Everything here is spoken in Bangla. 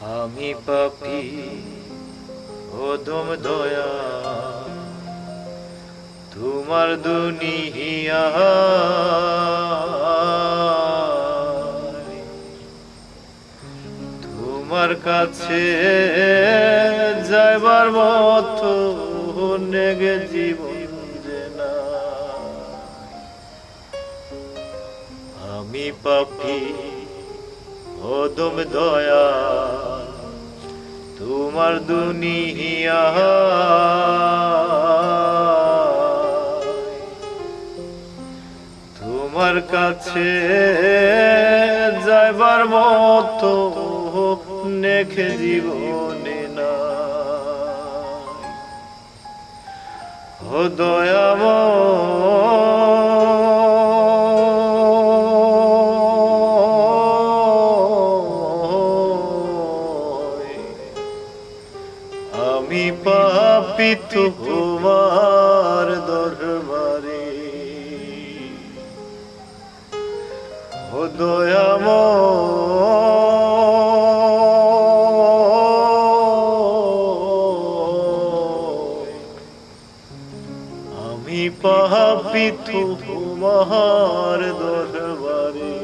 আমি পাপি ওদম দয়া, তোমার দুনিয়া তোমার কাছে যাইবার মতো নেগে জীবন নাই। আমি পাপি ওদম দয়া তোমার দুনিয়া তোমার কাছে যাইবার মতো নেখে জীবনে না ও দয়াময় আমি পাপি তোমার দরবারে। ও দয়াময় আমি পাপি তোমার দরবারে।